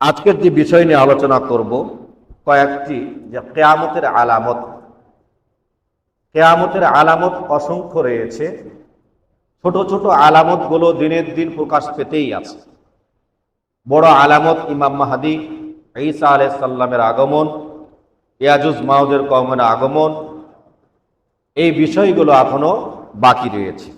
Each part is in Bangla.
আজকের যে বিষয় নিয়ে আলোচনা করব, কয়েকটি যে কেয়ামতের আলামত। কেয়ামতের আলামত অসংখ্য রয়েছে। ছোট ছোট আলামতগুলো দিনের দিন প্রকাশ পেতেই আছে। বড় আলামত ইমাম মাহাদি ঈসা আলাইহিস সাল্লামের আগমন, ইয়াজুজ মাউদের কমের আগমন, এই বিষয়গুলো এখনও বাকি রয়েছে।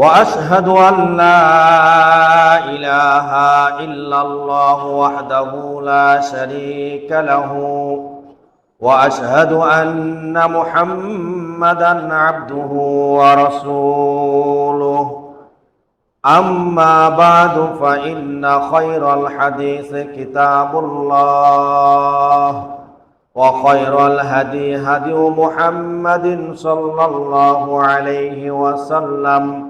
وأشهد أن لا إله إلا الله وحده لا شريك له وأشهد أن محمدا عبده ورسوله. أما بعد فإن خير الحديث كتاب الله وخير الهدي هدي محمد صلى الله عليه وسلم.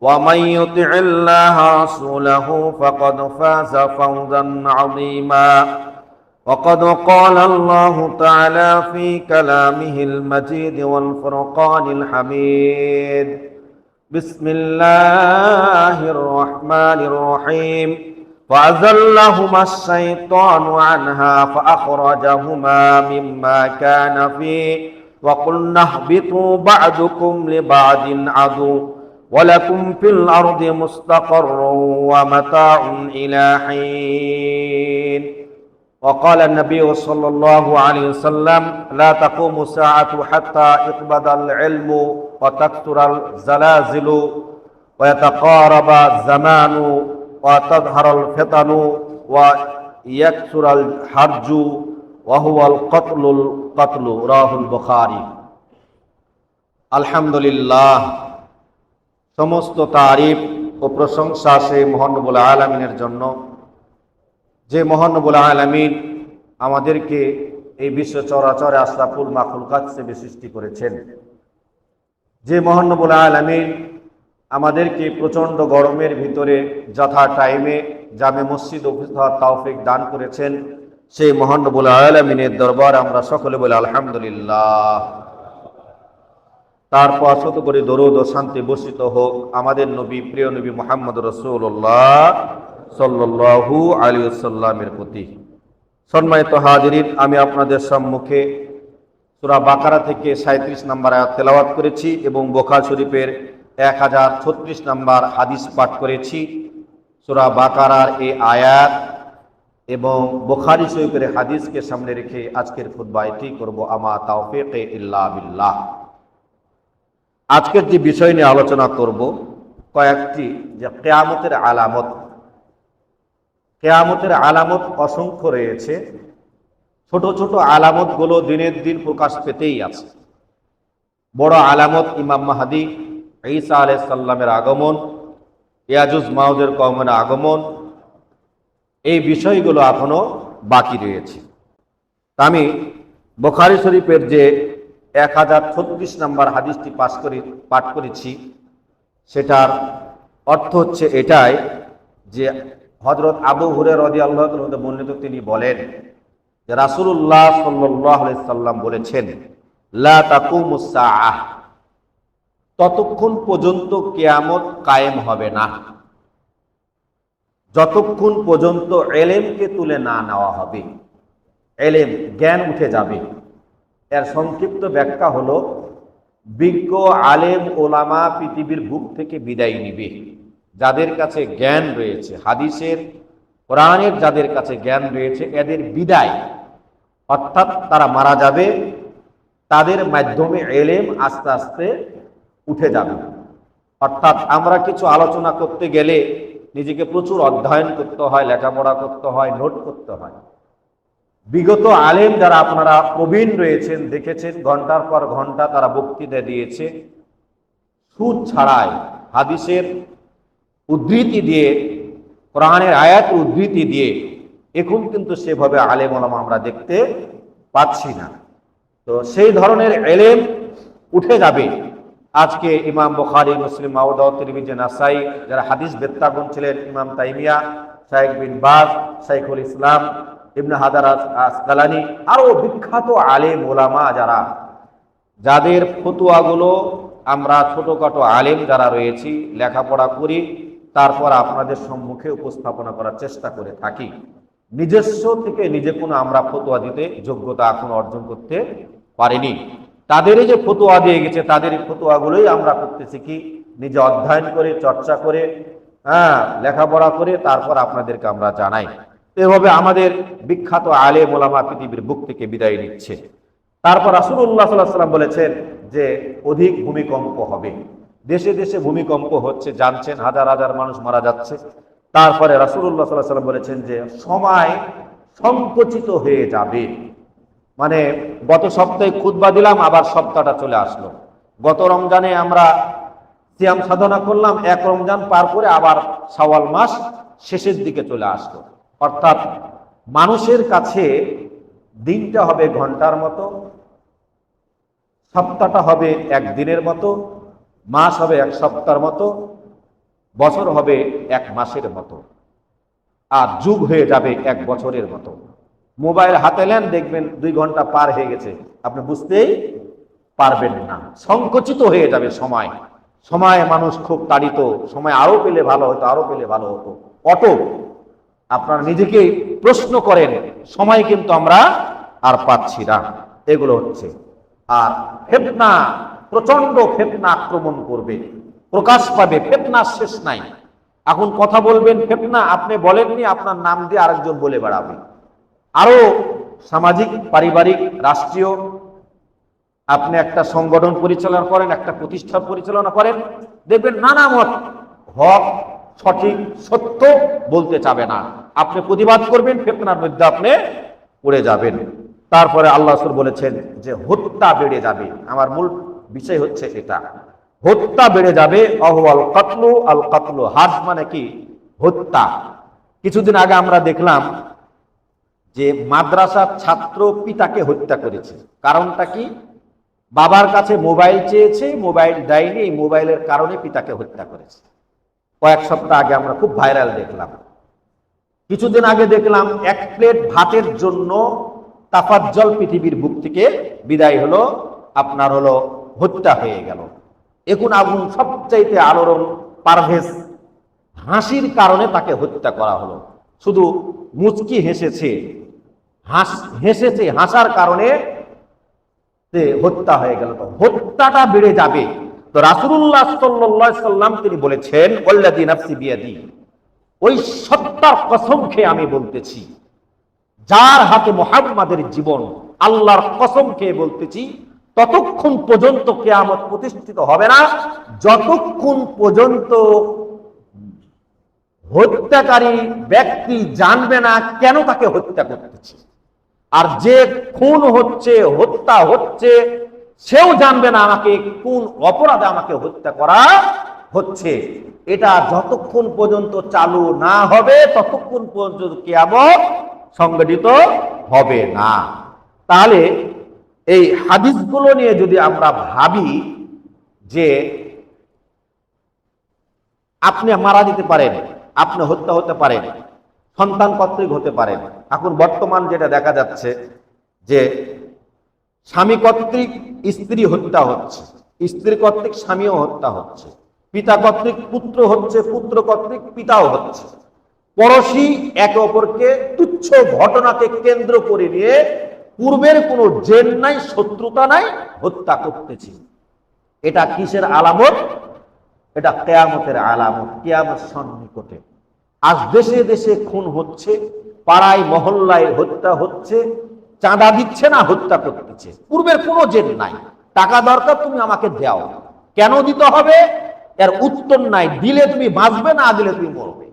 ومن يطع الله رسوله فقد فاز فوزا عظيما. وقد قال الله تعالى في كلامه المجيد والفرقان الحميد. بسم الله الرحمن الرحيم. فأزلهما الشيطان عنها فأخرجهما مما كان فيه. وقلنا اهبطوا بعضكم لبعض عدو. ولكم في الأرض مستقر ومتاع إلى حين. وقال النبي صلى الله عليه وسلم لا تقوم الساعة حتى يقبض العلم وتكثر الزلازل ويتقارب الزمان وتظهر الفتن ويكثر الحرج وهو القتل القتل. راه البخاري. الحمد لله সমস্ত তারিফ ও প্রশংসা সেই মহানবুল আলমিনের জন্য। যে মহানবুল আলমিন আমাদেরকে এই বিশ্ব চরাচরে আশরাফুল মাকুল কাছে সৃষ্টি করেছেন। যে মহানবুল আলমিন আমাদেরকে প্রচণ্ড গরমের ভিতরে যথা টাইমে জামে মসজিদ অফিস হওয়ার তাওফিক দান করেছেন। সেই মহানবুল আলমিনের দরবার আমরা সকলে বলে, আলহামদুলিল্লাহ। তারপর শত করে দরুদ ও শান্তি বর্ষিত হোক। আমাদের নবী, প্রিয় নবী মোহাম্মদ রসুল্লাহ সাল্লু আলী সাল্লামের প্রতি। সম্মানিত হাজিরিন, আমি আপনাদের সম্মুখে সুরা বাকারা থেকে সাঁত্রিশ নম্বর আয়াত তেলাওয়াত করেছি এবং বোখা শরীফের এক হাজার ছত্রিশ নম্বর হাদিস পাঠ করেছি। সুরা বাকারার এই আয়াত এবং বোখারি শরীফের হাদিসকে সামনে রেখে আজকের খুদ্বাইটি করব। আমা তাওফিকে ইল্লা বিল্লাহ। আজকের যে বিষয় নিয়ে আলোচনা করব, কয়েকটি যে কেয়ামতের আলামত। কেয়ামতের আলামত অসংখ্য রয়েছে। ছোট ছোট আলামতগুলো দিনের দিন প্রকাশ পেতেই আছে। বড় আলামত ইমাম মাহাদি ঈসা আলাইহিস সাল্লামের আগমন, ইয়াজুজ মাউদের কমের আগমন, এই বিষয়গুলো এখনও বাকি রয়েছে। আমি বোখারি শরীফের যে এক হাজার ছত্রিশ নম্বর হাদিসটি পাশ করি, পাঠ করেছি। সেটার অর্থ হচ্ছে এটাই যে হজরত আবু হুরে রদি আল্লাহ বর্ণিত তিনি বলেন যে রাসুল্লাহ সাল্লাহ সাল্লাম বলেছেন, লা ততক্ষণ পর্যন্ত কেয়ামত কায়েম হবে না। যতক্ষণ পর্যন্ত এলেমকে তুলে না নেওয়া হবে, এলেম জ্ঞান উঠে যাবে। এর সংক্ষিপ্ত ব্যাখ্যা হলো, বিজ্ঞ আলেম ওলামা পৃথিবীর বুক থেকে বিদায় নিবে, যাদের কাছে জ্ঞান রয়েছে, হাদিসের, কোরআনের যাদের কাছে জ্ঞান রয়েছে, এদের বিদায়। অর্থাৎ তারা মারা যাবে, তাদের মাধ্যমে এলেম আস্তে আস্তে উঠে যাবে। অর্থাৎ আমরা কিছু আলোচনা করতে গেলে নিজেকে প্রচুর অধ্যয়ন করতে হয়, লেখাপড়া করতে হয়, নোট করতে হয়। বিগত আলেম যারা আপনারা প্রবীণ রয়েছেন, দেখেছেন, ঘণ্টার পর ঘণ্টা তারা বক্তৃতা দিয়েছে, সুদ ছাড়াই হাদিসের উদ্ধৃতি দিয়ে, কোরআনের আয়াত উদ্ধৃতি দিয়ে এখন কিন্তু সেভাবে আলেম ওলামা আমরা দেখতে পাচ্ছি না। তো সেই ধরনের এলেম উঠে যাবে। আজকে ইমাম বুখারি, মুসলিম মাউদ তিরমিজি, নাসাই যারা হাদিস বেত্তাগুন ছিলেন, ইমাম তাইমিয়া শাইখ বিন বাজ, শাইখুল ইসলাম ইবনে হাদার আস- আসকালানি আরও বিখ্যাত আলেম ওলামা যারা। যাদের ফতুয়াগুলো আমরা ছোটখাটো আলেম যারা রয়েছি, লেখাপড়া করি, তারপর আপনাদের সম্মুখে উপস্থাপনা করার চেষ্টা করে থাকি। নিজস্ব থেকে নিজে কোনো আমরা ফতোয়া দিতে যোগ্যতা এখন অর্জন করতে পারিনি। তাদেরই যে ফতোয়া দিয়ে গেছে তাদের ফতোয়াগুলোই আমরা করতেছি কি নিজে অধ্যয়ন করে, চর্চা করে হ্যাঁ লেখাপড়া করে, তারপর আপনাদেরকে আমরা জানাই। এভাবে আমাদের বিখ্যাত আলে মোলামা পৃথিবীর বুক থেকে বিদায় নিচ্ছে। তারপর রাসুল্লাহ সাল্লাহ সাল্লাম বলেছেন যে অধিক ভূমিকম্প হবে। দেশে দেশে ভূমিকম্প হচ্ছে, জানছেন হাজার হাজার মানুষ মারা যাচ্ছে। তারপরে রাসুল্লাহ সাল্লাহ সাল্লাম বলেছেন যে সময় সংকুচিত হয়ে যাবে। মানে গত সপ্তাহে খুতবা দিলাম, আবার সপ্তাহটা চলে আসলো। গত রমজানে আমরা সিয়াম সাধনা করলাম, এক রমজান পার করে আবার সাওয়াল মাস শেষের দিকে চলে আসলো। অর্থাৎ মানুষের কাছে দিনটা হবে ঘণ্টার মতো, সপ্তাহটা হবে এক দিনের মতো, মাস হবে এক সপ্তাহের মতো, বছর হবে এক মাসের মতো, আর যুগ হয়ে যাবে এক বছরের মতো। মোবাইল হাতে নেন, দেখবেন দুই ঘণ্টা পার হয়ে গেছে। আপনি বুঝতেই পারবেন না। সংকুচিত হয়ে যাবে সময়। সময় মানুষ খুব তাড়িত। সময় আরও পেলে ভালো হতো আরও পেলে ভালো হতো। অটো আপনারা নিজেকে প্রশ্ন করেন, সময় কিন্তু আমরা আর পাচ্ছি না। এগুলো হচ্ছে। আর ফেতনা প্রচণ্ড ফেতনা আক্রমণ করবে। প্রকাশ পাবে ফেতনার শেষ নাই। এখন কথা বলবেন, ফেতনা আপনি বলেননি, আপনার নাম দিয়ে আরেকজন বলে বেড়াবে। আরও সামাজিক, পারিবারিক, রাষ্ট্রীয়, আপনি একটা সংগঠন পরিচালনা করেন, একটা প্রতিষ্ঠান পরিচালনা করেন, দেখবেন নানা মত হক সঠিক, সত্য বলতে চাবে না। আপনি প্রতিবাদ করবেন, ফেতনার মধ্যে আপনি পড়ে যাবেন। তারপরে আল্লাহ বলেছেন যে, হত্যা বেড়ে যাবে। আমার মূল বিষয় হচ্ছে এটা। হত্যা বেড়ে যাবে অহ আল কাতলু আল কাতলু হাজ মানে কি? হত্যা। কিছুদিন আগে আমরা দেখলাম যে, মাদ্রাসার ছাত্র পিতাকে হত্যা করেছে। কারণটা কি? বাবার কাছে মোবাইল চেয়েছে, মোবাইল দেয়নি মোবাইলের কারণে পিতাকে হত্যা করেছে। কয়েক সপ্তাহ আগে আমরা খুব ভাইরাল দেখলাম। কিছুদিন আগে দেখলাম এক প্লেট ভাতের জন্য তাফাজ্জল পৃথিবীর বুক থেকে বিদায় হলো, আপনার হলো হত্যা হয়ে গেল। এখন আগুন সবচাইতে আলোড়ন, পারভেজ, হাসির কারণে তাকে হত্যা করা হলো। শুধু মুচকি হেসেছে, হাস, হেসেছে, হাসার কারণে হত্যা হয়ে গেল। তো হত্যাটা বেড়ে যাবে। তো রাসুল্লাহ সাল্লাহ সাল্লাম তিনি বলেছেন ওল্লাদি বিয়াদি ওই সত্তার কসম খেয়ে আমি বলতেছি, যার হাতে মোহাম্মদের জীবন, আল্লাহর কসম খেয়ে বলতেছি, ততক্ষণ পর্যন্ত কেয়ামত প্রতিষ্ঠিত হবে না, যতক্ষণ পর্যন্ত হত্যাকারী ব্যক্তি জানবে না কেন তাকে হত্যা করতেছে। আর যে খুন হচ্ছে, হত্যা হচ্ছে সেও জানবে না আমাকে কোন অপরাধে আমাকে হত্যা করা হচ্ছে। এটা যতক্ষণ পর্যন্ত চালু না হবে, ততক্ষণ পর্যন্ত কেয়ামত সংগঠিত হবে না। তাহলে এই হাদিসগুলো নিয়ে যদি আমরা ভাবি যে আপনি মারা দিতে পারেন, আপনি হত্যা হতে পারেন, সন্তান কর্তৃক হতে পারেন, এখন বর্তমান যেটা দেখা যাচ্ছে যে স্বামী কর্তৃক স্ত্রী হত্যা হচ্ছে, স্ত্রী কর্তৃক স্বামীও হত্যা হচ্ছে, পিতা কর্তৃক পুত্র হচ্ছে, পুত্র কর্তৃক পিতাও হচ্ছে। পড়শি একে অপরকে তুচ্ছ ঘটনাকে কেন্দ্র করে নিয়ে পূর্বের কোনো জেন নাই, শত্রুতা নাই, হত্যা করতেছে। এটা কিসের আলামত? এটা কেয়ামতের আলামত, কেয়ামত সন্নিকটে। আজ দেশে দেশে খুন হচ্ছে, পাড়ায় মহল্লায় হত্যা হচ্ছে চাঁদা দিচ্ছে না, হত্যা করতেছে। পূর্বের কোনো জেদ নাই। টাকা দরকার, তুমি আমাকে দাও। কেন দিতে হবে? এর উত্তর নাই। দিলে তুমি বাঁচবে, না দিলে তুমি মরবে।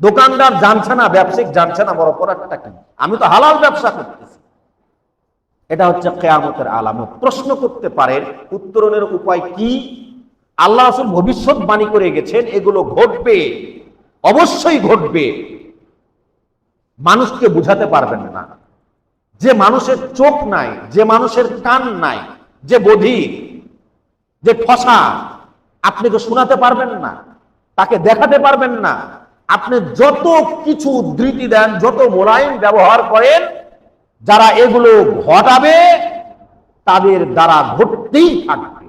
দোকানদার জানছে না, ব্যবসায়িক জানছে না, বড় অপরাধটা কি? আমি তো হালাল ব্যবসা করতেছি। এটা হচ্ছে কেয়ামতের আলামত। প্রশ্ন করতে পারেন, উত্তরণের উপায় কি? আল্লাহ আসল ভবিষ্যৎবাণী করে গেছেন, এগুলো ঘটবে। অবশ্যই ঘটবে। মানুষকে বুঝাতে পারবেন না। যে মানুষের চোখ নাই, যে মানুষের কান নাই, যে বধির যে ঠসা, আপনি তো শোনাতে পারবেন না, তাকে দেখাতে পারবেন না। আপনি যত কিছু উদ্ধৃতি দেন, যত মোলায়েম ব্যবহার করেন, যারা এগুলো ঘটাবে, তাদের দ্বারা ঘটতেই থাকবে।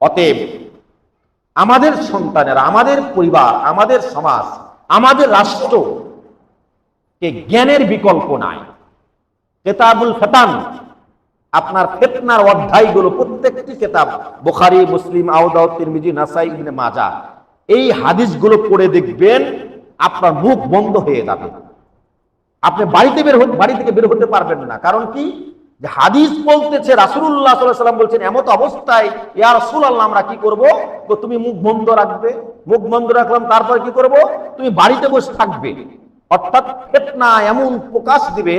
অতএব আমাদের সন্তানেরা, আমাদের পরিবার, আমাদের সমাজ, আমাদের রাষ্ট্র কে জ্ঞানের বিকল্প নাই। কেতাবুল ফেতান, আপনার ফেতনার অধ্যায়গুলো, প্রত্যেকটি কেতাব, বুখারী, মুসলিম তিরমিজি, নাসাই মাজা এই হাদিসগুলো পড়ে দেখবেন আপনার মুখ বন্ধ হয়ে যাবে। আপনি বাড়িতে বের বাড়ি থেকে বের হতে পারবেন না। কারণ কি? যে হাদিস বলতেছে সাল্লাল্লাহু সাল্লাম বলছেন, এমত অবস্থায়, ইয়া রাসূলুল্লাহ, আমরা কি করব? তুমি মুখ বন্ধ রাখবে। মুখ বন্ধ রাখলাম, তারপর কি করব? তুমি বাড়িতে বসে থাকবে। অর্থাৎ ফেতনা এমন প্রকাশ দিবে,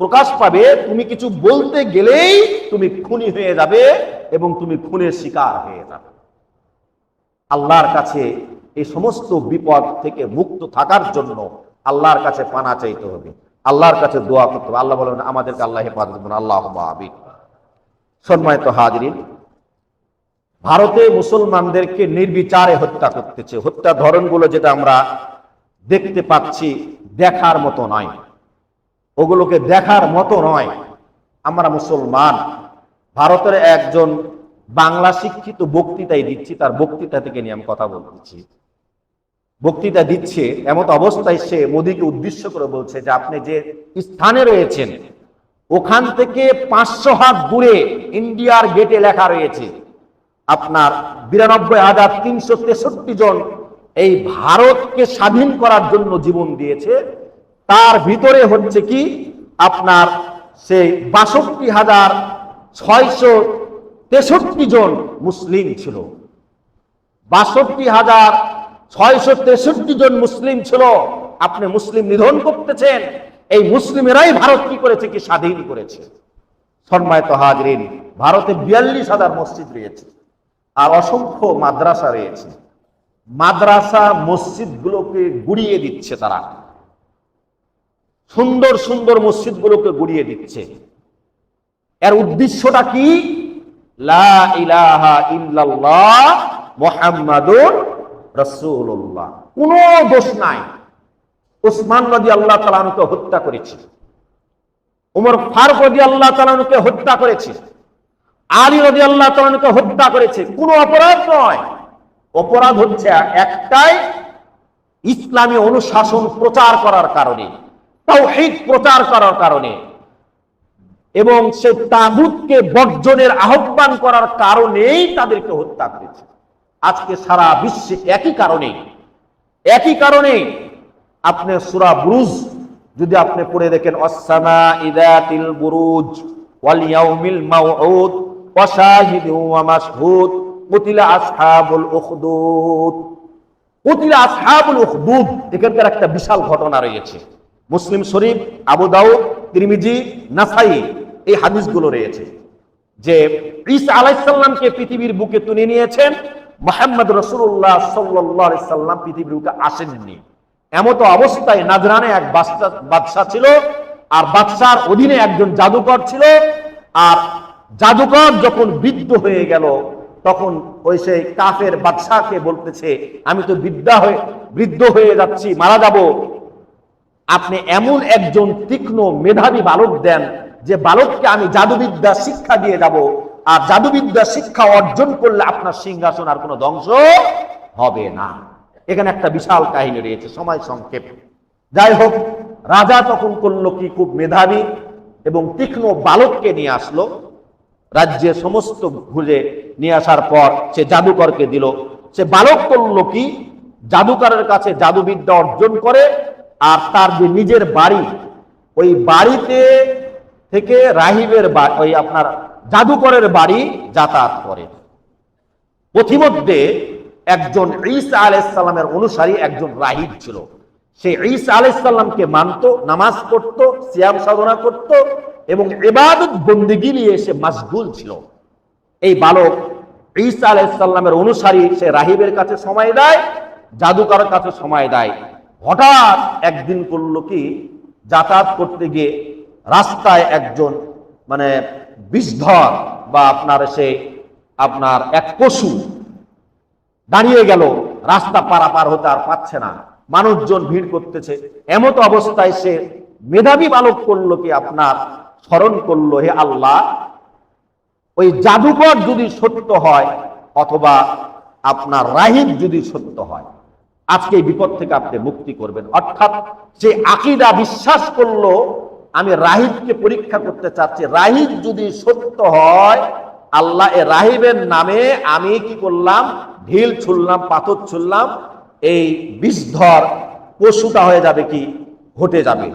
প্রকাশ পাবে, তুমি কিছু বলতে গেলেই তুমি খুনি হয়ে যাবে এবং তুমি খুনের শিকার হয়ে যাবে। আল্লাহর কাছে এই সমস্ত বিপদ থেকে মুক্ত থাকার জন্য আল্লাহর কাছে পানা চাইতে হবে, আল্লাহর কাছে দোয়া করতে হবে। আল্লাহ বলেন, আমাদেরকে আল্লাহ হেফাজত করুন। আল্লাহ আবি সম্মানিত হাজরিন, ভারতে মুসলমানদেরকে নির্বিচারে হত্যা করতেছে। হত্যা ধরনগুলো যেটা আমরা দেখতে পাচ্ছি দেখার মতো নয়। ওগুলোকে দেখার মতো নয়। আমরা মুসলমান। ভারতের একজন বাংলা শিক্ষিত বক্তৃতাই দিচ্ছি, তার বক্তৃতা থেকে নিয়ে আমি কথা বলতেছি বক্তৃতা দিচ্ছে, এমত অবস্থায় সে মোদীকে উদ্দেশ্য করে বলছে যে আপনি যে স্থানে রয়েছেন, ওখান থেকে পাঁচশো হাত দূরে ইন্ডিয়ার গেটে লেখা রয়েছে, আপনার বিরানব্বই হাজার তিনশো তেষট্টি জন এই ভারতকে স্বাধীন করার জন্য জীবন দিয়েছে, তার ভিতরে হচ্ছে কি? আপনার সেই বাষট্টি হাজার ছয়শো তেষট্টি জন মুসলিম ছিল। বাষট্টি হাজার ছয়শো তেষট্টি জন মুসলিম ছিল। আপনি মুসলিম নিধন করতেছেন, এই মুসলিমেরাই ভারত কি করেছে কি স্বাধীন করেছে? সম্মানিত হাজরিন, ভারতে বিয়াল্লিশ হাজার মসজিদ রয়েছে, আর অসংখ্য মাদ্রাসা রয়েছে। মাদ্রাসা মসজিদগুলোকে গুড়িয়ে দিচ্ছে তারা। সুন্দর সুন্দর মসজিদগুলোকে গুড়িয়ে দিচ্ছে। এর উদ্দেশ্যটা কি? লা দোষ নাই। উসমান নদী আল্লাহ তালানুকে হত্যা করেছে। উমর ফারুক নদী আল্লাহ তালানুকে হত্যা করেছে। আলী নদী আল্লাহ তালানুকে হত্যা করেছে। কোনো অপরাধ নয়। অপরাধ হচ্ছে একটাই ইসলামী অনুশাসন প্রচার করার কারণে, তাওহীদ প্রচার করার কারণে, এবং সে তাগুতকে বর্জনের আহ্বান করার কারণেই তাদেরকে হত্যা করেছে। আজকে সারা বিশ্বে একই কারণে একই কারণে আপনি সুরা বুরুজ যদি আপনি পড়ে দেখেন অসামা ইদাতিল বুরুজ ওয়াল ইয়াউমিল মাউউদ ওয়া শাহিদু ওয়া মাশহুদ এখানকার একটা বিশাল ঘটনা রয়েছে। মুসলিম শরীফ, আবু দাউদ, তিরমিজি, নাসাই, এই হাদিসগুলো রয়েছে যে ঈসা আলাইসাল্লামকে পৃথিবীর বুকে তুলে নিয়েছেন। মোহাম্মদ রসুল্লাহ সাল্লাহ সাল্লাম পৃথিবীর বুকে আসেননি। এমত অবস্থায় নাজরানে এক বাদশা- বাদশা ছিল, আর বাদশার অধীনে একজন জাদুকর ছিল, আর জাদুকর যখন বৃদ্ধ হয়ে গেল তখন ওই সেই কাফের বাদশাকে বলতেছে, আমি তো বিদ্যা হয়ে, বৃদ্ধ হয়ে যাচ্ছি, মারা যাব। আপনি এমন একজন তীক্ষ্ণ মেধাবী বালক দেন যে বালককে আমি জাদুবিদ্যা শিক্ষা দিয়ে যাব। আর জাদুবিদ্যা শিক্ষা অর্জন করলে আপনার সিংহাসন আর কোনো ধ্বংস হবে না। এখানে একটা বিশাল কাহিনী রয়েছে, সময় সংক্ষেপ। যাই হোক, রাজা তখন করল কি? খুব মেধাবী এবং তীক্ষ্ণ বালককে নিয়ে আসলো। রাজ্যে সমস্ত ঘুরে নিয়ে আসার পর সে জাদুকরকে দিল। সে বালক করল কি জাদুকরের কাছে জাদুবিদ্যা অর্জন করে আর তার যে নিজের বাড়ি, ওই বাড়িতে থেকে রাহিবের ওই আপনার জাদুকরের বাড়ি যাতায়াত করে। পথিমধ্যে একজন ঈসা আলাইসাল্লামের অনুসারী একজন রাহিব ছিল। সে ঈসা আলাইসাল্লামকে মানত, নামাজ পড়ত, সিয়াম সাধনা করত এবং বন্দিগি নিয়ে সে মাসগুল ছিল। এই বালক ঈসা আলাইসাল্লামের অনুসারী, সে রাহিবের কাছে সময় দেয়, জাদুকরের কাছে সময় দেয়। হঠাৎ একদিন করল কি, যাতায়াত করতে গিয়ে রাস্তায় একজন মানে বিষধর বা আপনার সে, আপনার এক পশু দাঁড়িয়ে গেল, রাস্তা পারাপার হতে আর পাচ্ছে না। মানুষজন ভিড় করতেছে। এমত অবস্থায় সে মেধাবী বালক করল কি, আপনার স্মরণ করল, হে আল্লাহ, ওই জাদুকর যদি সত্য হয়, অথবা আপনার রাহিব যদি সত্য হয়, আজকে এই বিপদ থেকে আপনি মুক্তি করবেন। অর্থাৎ সে আকিদা বিশ্বাস করল, আমি রাহিবকে পরীক্ষা করতে চাচ্ছি, রাহিব যদি সত্য হয়, আল্লাহ এ রাহিবের নামে আমি কি করলাম? ঢিল ছুললাম পাথর ছুললাম এই বিষধর পশুটা হয়ে যাবে কি? ঘটে যাবে।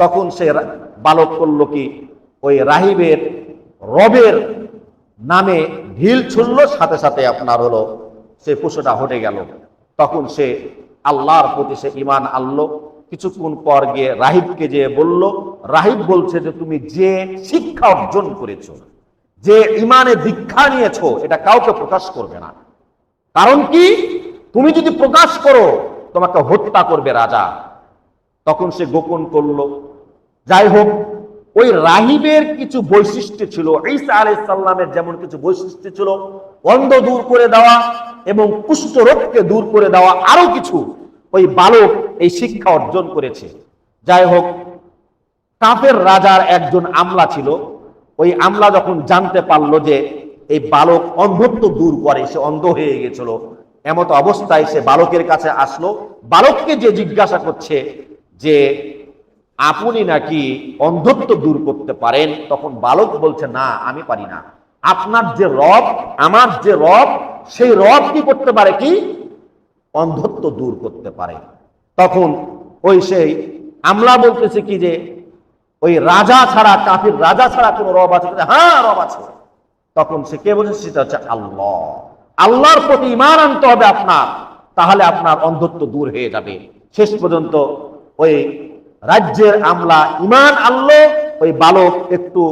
তখন সে বালক করল কি? ওই রাহিবের রবের নামে ঢিল ছুড়ল, সাথে সাথে আপনার হলো, সে পশুটা হটে গেল। তখন সে আল্লাহর প্রতি সে ইমান আনলো। কিছুক্ষণ পর গিয়ে রাহিবকে যে বলল, রাহিব বলছে যে, তুমি যে শিক্ষা অর্জন করেছ, যে ইমানে দীক্ষা নিয়েছো, এটা কাউকে প্রকাশ করবে না। কারণ কি? তুমি যদি প্রকাশ করো, তোমাকে হত্যা করবে রাজা। তখন সে গোপন করল। যাই হোক ওই রাহিবের কিছু বৈশিষ্ট্য ছিল, ঈসা আলাইসাল্লামের যেমন কিছু বৈশিষ্ট্য ছিল অন্ধ দূর করে দেওয়া এবং কুষ্ঠরোগকে দূর করে দেওয়া আরও কিছু ওই বালক এই শিক্ষা অর্জন করেছে। যাই হোক, কাফের রাজার একজন আমলা ছিল, ওই আমলা যখন জানতে পারল যে এই বালক অন্ধত্ব দূর করে, সে অন্ধ হয়ে গেছিল, এমত অবস্থায় সে বালকের কাছে আসলো। বালককে যে জিজ্ঞাসা করছে যে আপনি নাকি অন্ধত্ব দূর করতে পারেন? তখন বালক বলছে, না, আমি পারি না। আপনার যে রব, আমার যে রব, সেই রব কি করতে পারে কি? অন্ধত্ব দূর করতে পারে। তখন ওই সেই আমলা বলতেছে কি যে, ওই রাজা ছাড়া, কাফির রাজা ছাড়া কোনো রব আছে? হ্যাঁ রব আছে। তখন সে কে বলছে? সেটা হচ্ছে আল্লাহ। আল্লাহর প্রতি ইমান আনতে হবে আপনার, তাহলে আপনার অন্ধত্ব দূর হয়ে যাবে। শেষ পর্যন্ত ওই রাজ্যের আমলা ইমান আনলো, ওই বালক একটু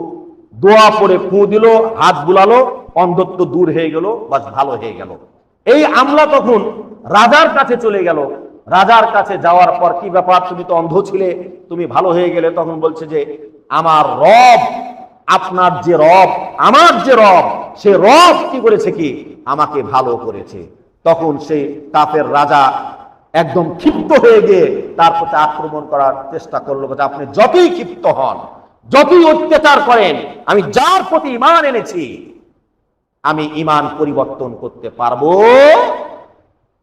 দোয়া পরে ফু দিল, হাত বুলালো, অন্ধত্ব দূর হয়ে গেল, বাস ভালো হয়ে গেল। এই আমলা তখন রাজার কাছে চলে গেল। রাজার কাছে যাওয়ার পর কি ব্যাপার? তুমি তো অন্ধ ছিলে, তুমি ভালো হয়ে গেলে তখন বলছে যে, আমার রব, আপনার যে রব, আমার যে রব, সে রব কি করেছে কি? আমাকে ভালো করেছে। তখন সেই কাফের রাজা একদম ক্ষিপ্ত হয়ে গিয়ে তার প্রতি আক্রমণ করার চেষ্টা করল আপনি যতই ক্ষিপ্ত হন যতই অত্যাচার করেন আমি যার প্রতি ইমান এনেছি আমি ইমান পরিবর্তন করতে পারব।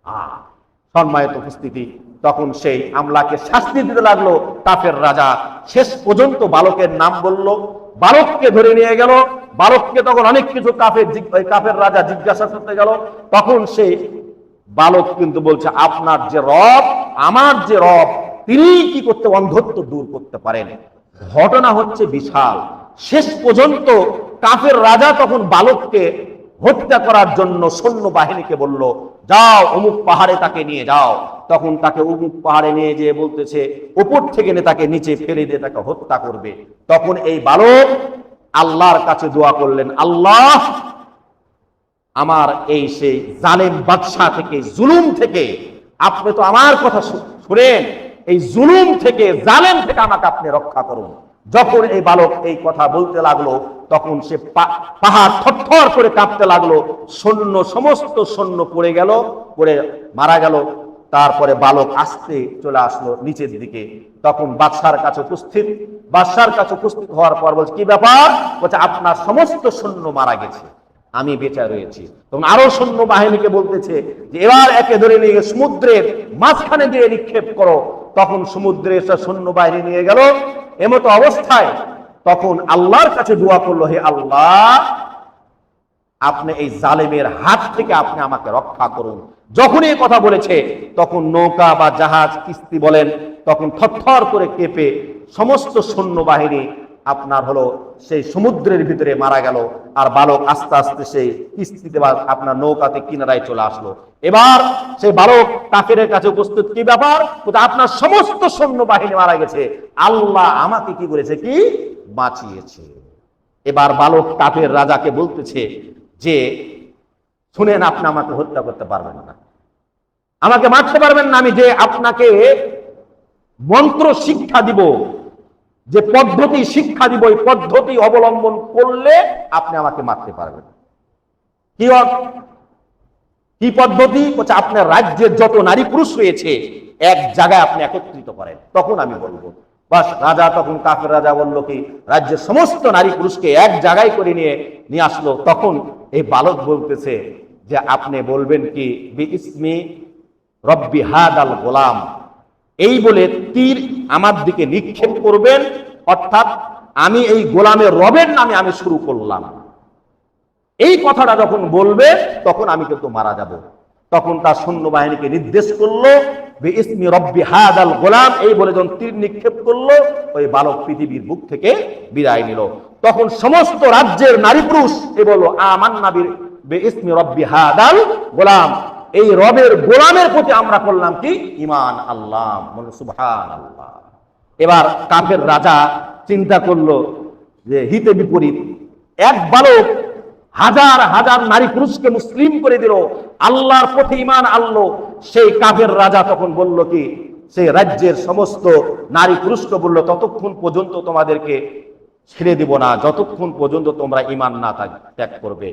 আহ, সম্মানিত উপস্থিতি তখন সেই আমলাকে শাস্তি দিতে লাগল কাফের রাজা শেষ পর্যন্ত বালকের নাম বলল বালককে ধরে নিয়ে গেল বালককে তখন অনেক কিছু কাফের কাফের রাজা জিজ্ঞাসা করতে গেল তখন সে বালক কিন্তু বলছে, আপনার যে রব, আমার যে রব তিনি কি করতে অন্ধত্ব দূর করতে পারেন? ঘটনা হচ্ছে বিশাল। শেষ পর্যন্ত কাফের রাজা তখন বালককে হত্যা করার জন্য সৈন্য বাহিনীকে বলল, যাও, অমুক পাহাড়ে তাকে নিয়ে যাও। তখন তাকে অমুক পাহাড়ে নিয়ে যেয়ে বলতেছে উপর থেকে নে তাকে নিচে ফেলে দিয়ে তাকে হত্যা করবে। তখন এই বালক আল্লাহর কাছে দোয়া করলেন, আল্লাহ আমার এই সেই জালেম বাদশাহ থেকে, জুলুম থেকে, আপনি তো আমার কথা শুনেন, এই জুলুম থেকে, জালেম থেকে আমাকে আপনি রক্ষা করুন। যখন এই বালক এই কথা বলতে লাগল, তখন সে পাহাড় থরথর করে কাঁপতে লাগল, সৈন্য, সমস্ত সৈন্য পড়ে গেল, পড়ে মারা গেল। তারপরে বালক আসতে চলে আসলো নিচের দিকে। তখন বাদশার কাছে উপস্থিত, বাদশার কাছে উপস্থিত হওয়ার পর বলছে, কি ব্যাপার? বলছে, আপনার সমস্ত সৈন্য মারা গেছে। আমি বেঁচে রয়েছি। তখন আরও সৈন্য বাহিনীকে বলতেছে যে, এবার একে ধরে নিয়ে সমুদ্রের মাঝখানে দিয়ে নিক্ষেপ করো। তখন সমুদ্রে এসে সৈন্য বাহিনী নিয়ে গেল। এমতো অবস্থায় তখন আল্লাহর কাছে দোয়া করল, হে আল্লাহ, আপনি এই জালেমের হাত থেকে আপনি আমাকে রক্ষা করুন। যখন এই কথা বলেছে, তখন নৌকা বা জাহাজ, কিস্তি বলেন, তখন থরথর করে কেঁপে সমস্ত সৈন্যবাহিনী আপনার হলো সেই সমুদ্রের ভিতরে মারা গেল, আর বালক আস্তে আস্তে সেই কিস্তিতে আপনার নৌকাতে কিনারায় চলে আসলো। এবার সেই বালক কাকের কাছে উপস্থিত, কি ব্যাপার? আপনার সমস্ত সৈন্য সৈন্যবাহিনী মারা গেছে। আল্লাহ আমাকে কি করেছে? কি? বাঁচিয়েছে। এবার বালক কাপের রাজাকে বলতেছে যে, শুনেন, আপনি আমাকে হত্যা করতে পারবেন না। আমাকে মারতে পারবেন না, আমি যে আপনাকে মন্ত্র শিক্ষা দিব যে পদ্ধতি শিক্ষা দিব এই পদ্ধতি অবলম্বন করলে আপনি আমাকে মারতে পারবেন। কি? কি পদ্ধতি? আপনার রাজ্যের যত নারী পুরুষ রয়েছে, এক জায়গায় আপনি একত্রিত করেন। তখন আমি বলব, বাস, রাজা তখন কাফের রাজা বলল কি, রাজ্যের সমস্ত নারী পুরুষকে এক জায়গায় করে নিয়ে নিয়ে আসলো। তখন এই বালক বলতেছে যে, আপনি বলবেন কি, বি ইসমি রব্বি হাদ আল গোলাম। এই বলে তীর আমার দিকে নিক্ষেপ করবেন, অর্থাৎ আমি এই গোলামের রবের নামে আমি শুরু করলাম। এই কথাটা যখন বলবে, তখন আমি কিন্তু মারা যাব। তখন তার সৈন্যবাহিনীকে নির্দেশ করল ইসমি রব্বি গোলাম। এই বলে যখন তীর নিক্ষেপ করল, ওই বালক পৃথিবীর বুক থেকে বিদায় নিল। তখন সমস্ত রাজ্যের নারী পুরুষ এ বলল আমান নাবির বে ইসমি রব্বি হাদাল গোলাম। এই রবের গোলামের প্রতি আমরা করলাম কি? ইমান আল্লাহ। সুবহান আল্লাহ এবার কাফের রাজা চিন্তা করল যে হিতে বিপরীত। এক বালক হাজার হাজার নারী পুরুষকে মুসলিম করে দিল, আল্লাহর পথে ইমান আনলো। সেই কাফের রাজা তখন বলল কি সেই রাজ্যের সমস্ত নারী পুরুষকে বলল, ততক্ষণ পর্যন্ত তোমাদেরকে ছেড়ে দিব না, যতক্ষণ পর্যন্ত তোমরা ইমান না ত্যাগ করবে।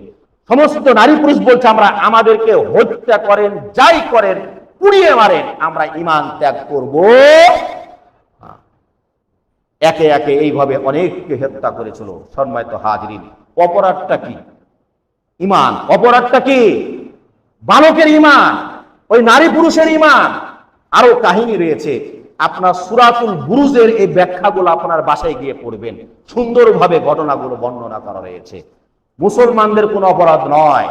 সমস্ত নারী পুরুষ বলছে, আমরা আমাদেরকে হত্যা করেন, যাই করেন, পুড়িয়ে মারেন, আমরা ইমান ত্যাগ করব। একে একে এইভাবে অনেককে হত্যা করেছিল সম্মানিত হাজরিন। অপরাধটা কি? ইমান অপরাধটা কি? বালকের ইমান ওই নারী পুরুষের ইমান আরও কাহিনী রয়েছে, আপনার সুরাতুল বুরুজের এই ব্যাখ্যাগুলো আপনার বাসায় গিয়ে পড়বেন। সুন্দরভাবে ঘটনাগুলো বর্ণনা করা রয়েছে। মুসলমানদের কোনো অপরাধ নয়।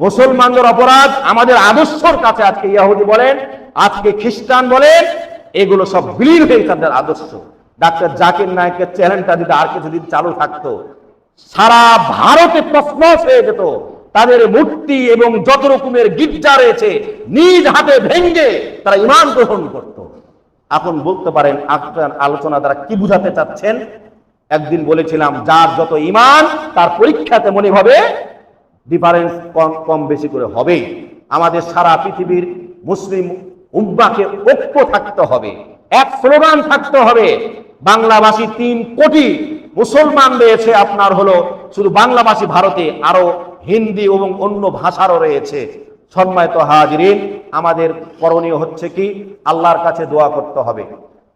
মুসলমানদের অপরাধ আমাদের আদর্শর কাছে আজকে ইয়াহুদি বলেন, আজকে খ্রিস্টান বলেন, এগুলো সব বিলীন হয়ে তাদের আদর্শ। ডাক্তার জাকির নায়কের চ্যানেলটা যদি আর কিছুদিন চালু থাকতো, সারা ভারতে তসমস হয়ে যেত। তাদের মূর্তি এবং যত রকমের গির্জা রয়েছে, নিজ হাতে ভেঙ্গে তারা ইমান গ্রহণ করত। এখন বলতে পারেন আপনার আলোচনা তারা কি বুঝাতে চাচ্ছেন? একদিন বলেছিলাম, যার যত ইমান তার পরীক্ষা তেমনই হবে ডিফারেন্স কম কম বেশি করে হবেই। আমাদের সারা পৃথিবীর মুসলিম উম্মাকে ঐক্য থাকতে হবে, এক স্লোগান থাকতে হবে বাংলাভাষী তিন কোটি মুসলমান রয়েছে, আপনার হলো শুধু বাংলাভাষী ভারতে, আরও হিন্দি এবং অন্য ভাষারও রয়েছে। সম্মানিত হাজরিন, আমাদের করণীয় হচ্ছে কি? আল্লাহর কাছে দোয়া করতে হবে।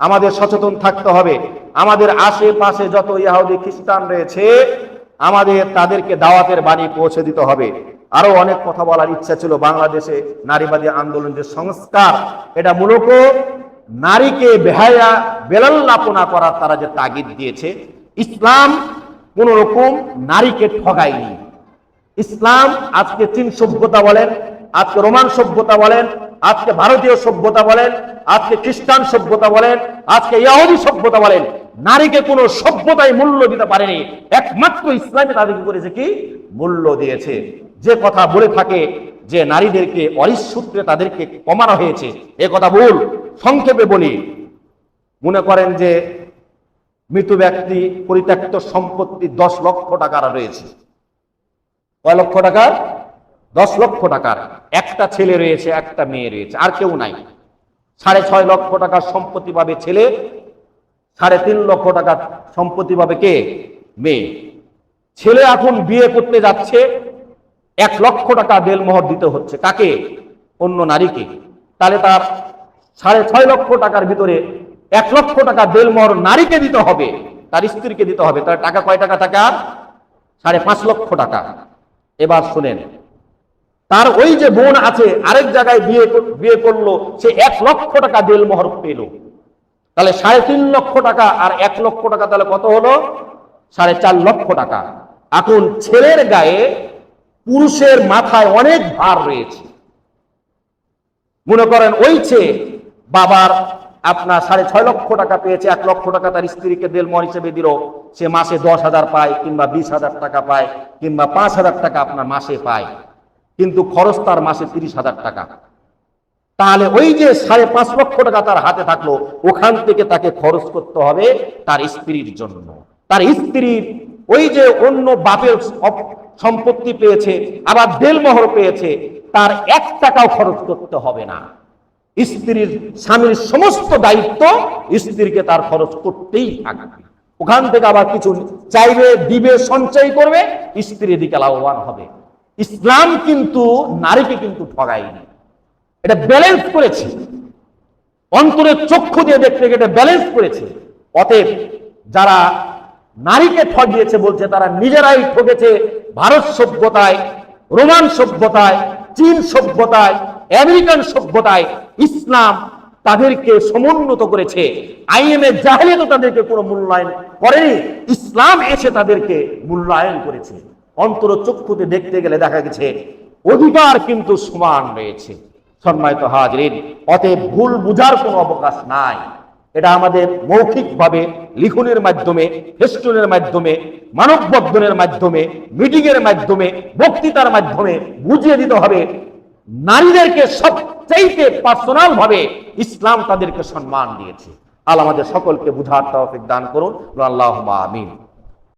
আমাদের সচেতন থাকতে হবে। আমাদের আশেপাশে যত ইহুদি খ্রিস্টান রয়েছে, আমাদের তাদেরকে দাওয়াতের বাণী পৌঁছে দিতে হবে। আরও অনেক কথা বলার ইচ্ছা ছিল বাংলাদেশে নারীবাদী আন্দোলন যে সংস্কার, এটা মূলত নারীকে বেহায়া, বেলাল্লাপনা করার তারা যে তাগিদ দিয়েছে, ইসলাম কোন রকম নারীকে ঠগায়নি। ইসলাম আজকে চীন সভ্যতা বলেন আজকে রোমান সভ্যতা বলেন, আজকে ভারতীয় সভ্যতা বলেন, আজকে খ্রিস্টান সভ্যতা বলেন, আজকে ইহুদি সভ্যতা বলেন, নারীকে কোনো সভ্যতায় মূল্য দিতে পারেনি। একমাত্র ইসলামে তাদেরকে করেছে কি? মূল্য দিয়েছে। যে কথা বলে থাকে যে নারীদেরকে অরিস সূত্রে তাদেরকে কমানো হয়েছে, এ কথা ভুল। সংক্ষেপে বলি, মনে করেন যে মৃত ব্যক্তি পরিত্যক্ত সম্পত্তি দশ লক্ষ টাকার রয়েছে। কয় লক্ষ টাকার? দশ লক্ষ টাকার একটা ছেলে রয়েছে, একটা মেয়ে রয়েছে, আর কেউ নাই। সাড়ে ছয় লক্ষ টাকার সম্পত্তি পাবে ছেলে, সাড়ে তিন লক্ষ টাকার সম্পত্তি পাবে কে? মেয়ে। ছেলে এখন বিয়ে করতে যাচ্ছে, এক লক্ষ টাকা বেলমোহর দিতে হচ্ছে। কাকে? অন্য নারীকে। তাহলে তার সাড়ে ছয় লক্ষ টাকার ভিতরে এক লক্ষ টাকা দেলমহর নারীকে দিতে হবে, তার স্ত্রীকে দিতে হবে। তার টাকা কয় টাকা আর সাড়ে পাঁচ লক্ষ টাকা। এবার শুনেন তার ওই যে বোন আছে, আরেক জায়গায় বিয়ে বিয়ে করল, সে এক লক্ষ টাকা দেলমহর পেল। তাহলে সাড়ে তিন লক্ষ টাকা আর এক লক্ষ টাকা তাহলে কত হলো? সাড়ে চার লক্ষ টাকা। এখন ছেলের গায়ে পুরুষের মাথায় অনেক ভার রয়েছে। মনে করেন ওই ছেলে বাবার আপনার সাড়ে ছয় লক্ষ টাকা পেয়েছে, এক লক্ষ টাকা তার স্ত্রীকে দেলমর হিসেবে দিল। সে মাসে দশ হাজার পায় কিংবা বিশ হাজার টাকা পায় কিংবা পাঁচ হাজার টাকা আপনার মাসে পায়। কিন্তু খরচ তার মাসে তিরিশ হাজার টাকা। তাহলে ওই যে সাড়ে পাঁচ লক্ষ টাকা তার হাতে থাকল, ওখান থেকে তাকে খরচ করতে হবে তার স্ত্রীর জন্য। তার স্ত্রীর ওই যে অন্য বাপের সম্পত্তি পেয়েছে, আবার দেলমোহর পেয়েছে, তার এক টাকাও খরচ করতে হবে না। স্ত্রীর, স্বামীর সমস্ত দায়িত্ব স্ত্রীকে তার খরচ করতেই থাকবে। ওখান থেকে আবার কিছু চাইবে, দিবে, সঞ্চয় করবে স্ত্রীর দিকে লাভবান হবে। ইসলাম কিন্তু নারীকে কিন্তু ঠগায়নি। এটা ব্যালেন্স করেছে। অন্তরের চক্ষু দিয়ে দেখতে এটা ব্যালেন্স করেছে। অতএব যারা নারীকে ঠগিয়েছে বলছে, তারা নিজেরাই ঠকেছে ভারত সভ্যতায়, রোমান সভ্যতায়, চীন সভ্যতায়, আমেরিকান সভ্যতায়। ইসলাম তাদেরকে সমুন্নত করেছে। আইএমএ জাহেলিয়াত তাদেরকে কোনো মূল্যায়ন করেনি। ইসলাম এসে তাদেরকে মূল্যায়ন করেছে। অন্তর চক্ষুতে দেখতে গেলে দেখা গেছে, অধিকার কিন্তু সমান রয়েছে। সম্মানিত হাজরিন, অতএব ভুল বুঝার কোনো অবকাশ নাই। এটা আমাদের মৌখিকভাবে লিখনের মাধ্যমে, ফেস্টুনের মাধ্যমে, মানববন্ধনের মাধ্যমে মিটিং এর মাধ্যমে, বক্তৃতার মাধ্যমে বুঝিয়ে দিতে হবে, নারীদেরকে সবচাইতে পার্সোনাল ভাবে ইসলাম তাদেরকে সম্মান দিয়েছে। আল আমাদের সকলকে বুঝার তৌফিক দান করুন। আল্লাহ আমিন।